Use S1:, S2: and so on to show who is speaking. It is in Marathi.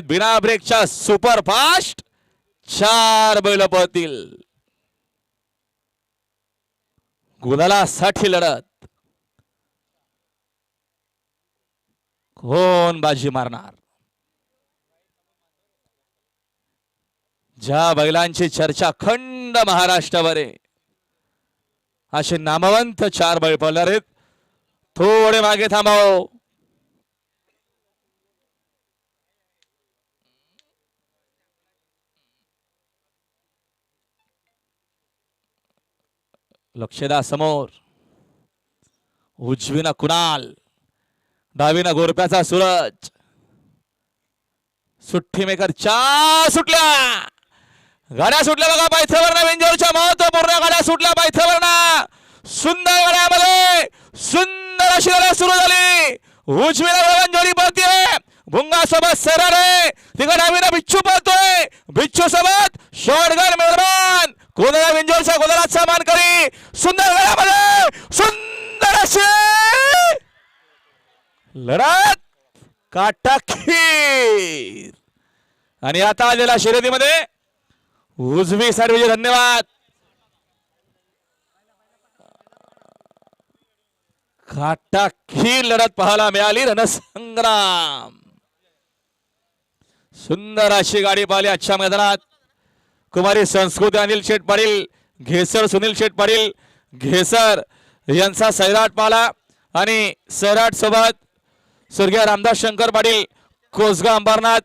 S1: बिना ब्रेकच्या सुपरफास्ट चार बैल पळतील. गुलालासाठी लढत. कोण बाजी मारणार? ज्या बैलांची चर्चा खंड महाराष्ट्रावर आहे असे नामवंत चार बैल पळणार आहेत. थोडे मागे थांबाव. लक्षदा समोर. उजवीनं कुणाल डावीनं गोरप्याचा सूरज. सुट्टी मेकर चार सुटल्या. गाड्या सुटल्या बघा पायथ्यावरनं वेंजोरच्या महत्त्वपूर्ण गाड्या सुटल्या पायथ्यावरनं सुंदर गाड्यामध्ये सुंदर अशी गाड्या सुरू झाली. उजवीला जोडी पळतीये भुंगा सोबत सरारे. तिकडे डावीनं बिच्छू पळतोय. बिच्छू सोबत शॉर्ट मेहरबान विंजोरच्या वेंजोरच्या गोलाचा मान करी सुंदर लढ्यामध्ये सुंदर अशी लढत काटाखीर. आणि आता आलेला शर्यतीमध्ये उजवी साईड विजय धन्यवाद. काटाखीर लढत पाहायला मिळाली रणसंग्राम. सुंदर अशी गाडी पाहिली आजच्या मैदानात. कुमारी संस्कृती अनिल शेठ पाटील घेसर सुनील शेठ पाटील घेसर यांचा सैराट पाला आणि सैराट सोबत स्वर्गीय रामदास शंकर पाटील कोसगाव अंबरनाथ